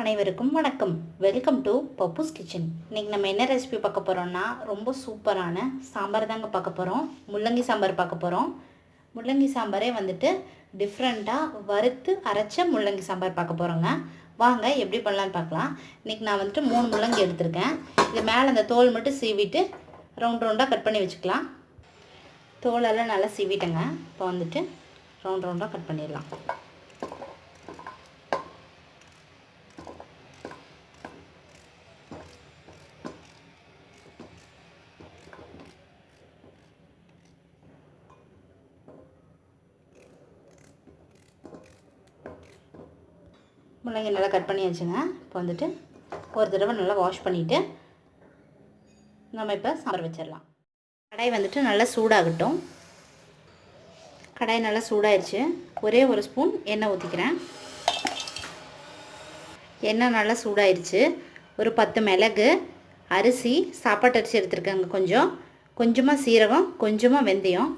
அனைவருக்கும் வணக்கம். Welcome to பப்புஸ் kitchen இன்றைக்கி நம்ம என்ன ரெசிபி பார்க்க போகிறோம்னா ரொம்ப சூப்பரான சாம்பார் தாங்க பார்க்க போகிறோம் முள்ளங்கி சாம்பார் பார்க்க போகிறோம் முள்ளங்கி சாம்பாரே வந்துட்டு டிஃப்ரெண்ட்டாக வறுத்து அரைச்ச முள்ளங்கி சாம்பார் பார்க்க போகிறோங்க வாங்க எப்படி பண்ணலான்னு பார்க்கலாம். இன்றைக்கி நான் வந்துட்டு மூணு முள்ளங்கி எடுத்திருக்கேன். இது மேலே அந்த தோல் மட்டும் சீவிட்டு ரவுண்ட் ரவுண்டாக கட் பண்ணி வச்சுக்கலாம். தோலெல்லாம் நல்லா சீவிட்டேங்க. இப்போ வந்துட்டு ரவுண்ட் ரவுண்டாக கட் பண்ணிடலாம். முள்ளங்கி நல்லா கட் பண்ணி வச்சுங்க. இப்போ வந்துட்டு ஒரு தடவை நல்லா வாஷ் பண்ணிவிட்டு நம்ம இப்போ சாம்பார் வச்சிடலாம். கடாய் வந்துட்டு நல்லா சூடாகட்டும். கடாய் நல்லா சூடாயிருச்சு. ஒரே ஒரு ஸ்பூன் எண்ணெய் ஊற்றிக்கிறேன் எண்ணெய் நல்லா சூடாயிருச்சு. ஒரு பத்து மிளகு அரிசி சாப்பாட்டு அரிசி எடுத்துருக்கேங்க கொஞ்சம். கொஞ்சமாக சீரகம் கொஞ்சமாக வெந்தயம்.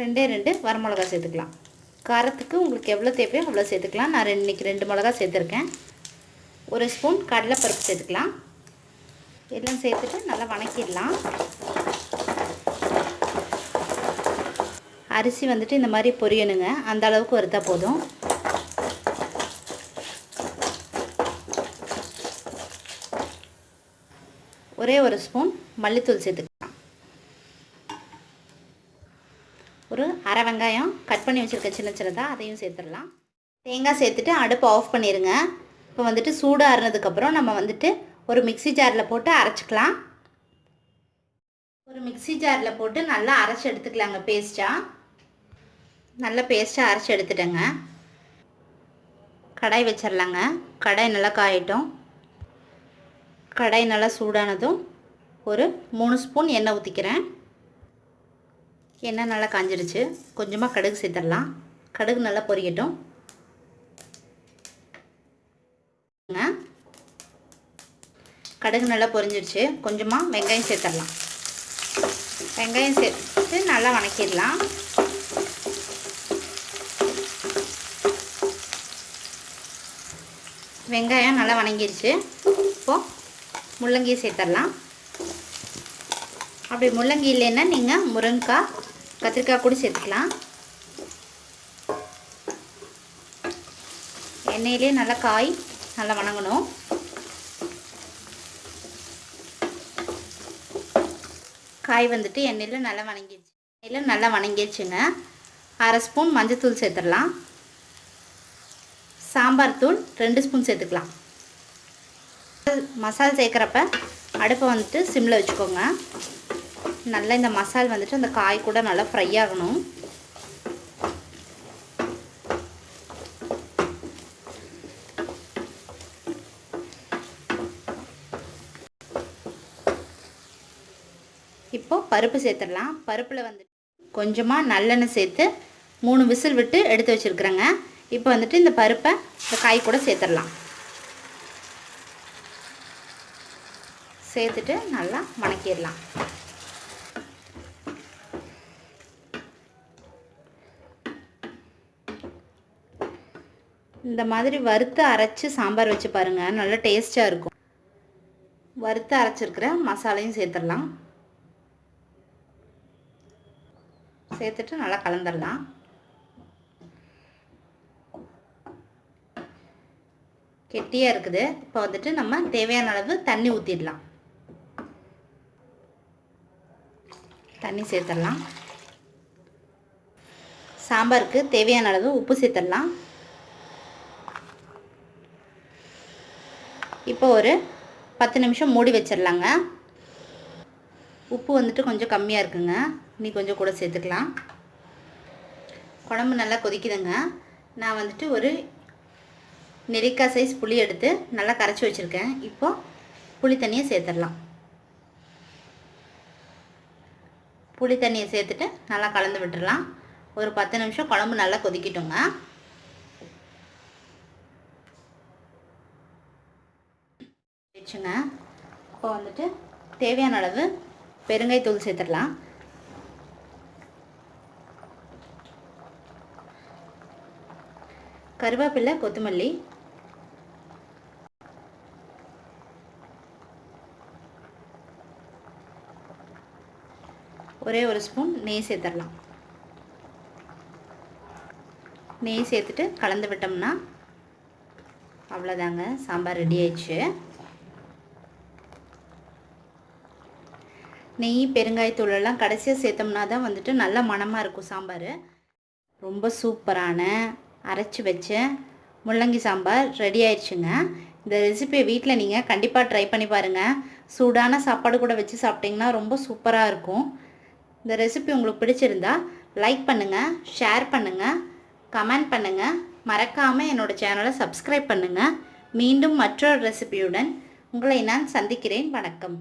ரெண்டே ரெண்டு வரமிளகா சேர்த்துக்கலாம். காரத்துக்கு உங்களுக்கு எவ்வளோ தேவையோ அவ்வளோ சேர்த்துக்கலாம். நான் ரெண்டு இன்றைக்கி ரெண்டு மிளகா சேர்த்துருக்கேன். ஒரு ஸ்பூன் கடலைப்பருப்பு சேர்த்துக்கலாம். எல்லாம் சேர்த்துட்டு நல்லா வணக்கிடலாம். அரிசி வந்துட்டு இந்த மாதிரி பொரியணுங்க. அந்த அளவுக்கு வறுத்தா போதும். ஒரே ஒரு ஸ்பூன் மல்லித்தூள் சேர்த்துக்கலாம். ஒரு அரை வெங்காயம் கட் பண்ணி வச்சுருக்க சின்ன சின்னதாக அதையும் சேர்த்துடலாம். தேங்காய் சேர்த்துட்டு அடுப்பை ஆஃப் பண்ணிடுங்க இப்போ வந்துட்டு சூடு ஆறுனதுக்கப்புறம் நம்ம வந்துட்டு ஒரு மிக்சி ஜாரில் போட்டு அரைச்சிக்கலாம். ஒரு மிக்சி ஜாரில் போட்டு நல்லா அரைச்சி எடுத்துக்கலாங்க பேஸ்ட்டாக நல்லா பேஸ்ட்டாக அரைச்சி எடுத்துட்டேங்க. கடாய் வச்சிடலாங்க கடாய் நல்லா காயட்டும். கடாய் நல்லா சூடானதும் ஒரு மூணு ஸ்பூன் எண்ணெய் ஊற்றிக்கிறேன் எண்ணெய் நல்லா காஞ்சிடுச்சு கொஞ்சமாக கடுகு சேர்த்துடலாம். கடுகு நல்லா பொரியட்டும். கடுகு நல்லா பொரிஞ்சிருச்சு. கொஞ்சமாக வெங்காயம் சேர்த்துடலாம். வெங்காயம் சேர்த்து நல்லா வணக்கிடலாம். வெங்காயம் நல்லா வணங்கிடுச்சு இப்போது முள்ளங்கியை சேர்த்துடலாம். அப்படி முள்ளங்கி இல்லைன்னா நீங்கள் முருங்கைக்காய் கத்திரிக்காய் கூட சேர்த்துக்கலாம். எண்ணெயிலே நல்லா காய் நல்லா வணங்கணும். காய் வந்துட்டு எண்ணெயில் நல்லா வணங்கிடுச்சு. எண்ணெயில் நல்லா வணங்கிடுச்சுங்க. அரை ஸ்பூன் மஞ்சத்தூள் சேர்த்துடலாம். சாம்பார் தூள் ரெண்டு ஸ்பூன் சேர்த்துக்கலாம். மசால் சேர்க்குறப்ப அடுப்பை வந்துட்டு சிம்மில் வச்சுக்கோங்க. நல்லா இந்த மசால் வந்துட்டு அந்த காய் கூட நல்லா ஃப்ரை ஆகணும். இப்போது பருப்பு சேர்த்துடலாம். பருப்பில் வந்துட்டு கொஞ்சமாக நல்லெண்ணெய் சேர்த்து மூணு விசில் விட்டு எடுத்து வச்சுருக்குறேங்க. இப்போ வந்துட்டு இந்த பருப்பை இந்த காய் கூட சேர்த்துடலாம். சேர்த்துட்டு நல்லா வணக்கிடலாம். இந்த மாதிரி வறுத்து அரைச்சி சாம்பார் வச்சு பாருங்கள் நல்லா டேஸ்ட்டாக இருக்கும். வறுத்து அரைச்சிருக்கிற மசாலையும் சேர்த்துடலாம். சேர்த்துட்டு நல்லா கலந்துடலாம். கெட்டியாக இருக்குது. இப்போ வந்துட்டு நம்ம தேவையான அளவு தண்ணி ஊற்றிடலாம் தண்ணி சேர்த்துடலாம். சாம்பாருக்கு தேவையான அளவு உப்பு சேர்த்துடலாம். இப்போ ஒரு பத்து நிமிஷம் மூடி வச்சிடலாங்க உப்பு வந்துட்டு கொஞ்சம் கம்மியாக இருக்குங்க. நீ கொஞ்சம் கூட சேர்த்துக்கலாம். குழம்பு நல்லா கொதிக்குதுங்க. நான் வந்துட்டு ஒரு நெல்லிக்காய் சைஸ் புளி எடுத்து நல்லா கரைச்சி வச்சுருக்கேன். இப்போது புளி தண்ணியை சேர்த்துடலாம். புளி தண்ணியை சேர்த்துட்டு நல்லா கலந்து விட்டுடலாம். ஒரு பத்து நிமிஷம் குழம்பு நல்லா கொதிக்கட்டுங்க. ஆயிடுச்சுங்க இப்போ வந்துட்டு தேவையான அளவு பெருங்கை தூள் சேர்த்துடலாம். கருவேப்பிலை கொத்தமல்லி. ஒரே ஒரு ஸ்பூன் நெய் சேர்த்துடலாம். நெய் சேர்த்துட்டு கலந்து விட்டோம்னா அவ்வளோதாங்க சாம்பார் ரெடி ஆயிடுச்சு. நெய் பெருங்காயத்தூள் எல்லாம் கடைசியாக சேர்த்தோம்னா தான் வந்துட்டு நல்ல மணமாக இருக்கும் சாம்பார். ரொம்ப சூப்பரான அரைச்சி வச்ச முள்ளங்கி சாம்பார் ரெடி ஆயிடுச்சுங்க. இந்த ரெசிபியை வீட்டில் நீங்கள் கண்டிப்பாக ட்ரை பண்ணி பாருங்கள் சூடான சாப்பாடு கூட வச்சு சாப்பிட்டிங்கன்னா ரொம்ப சூப்பராக இருக்கும். இந்த ரெசிபி உங்களுக்கு பிடிச்சிருந்தா லைக் பண்ணுங்கள் ஷேர் பண்ணுங்கள் கமெண்ட் பண்ணுங்கள் மறக்காமல் என்னோடய சேனலை சப்ஸ்கிரைப் பண்ணுங்கள் மீண்டும் மற்றொரு ரெசிபியுடன் உங்களை நான் சந்திக்கிறேன். வணக்கம்.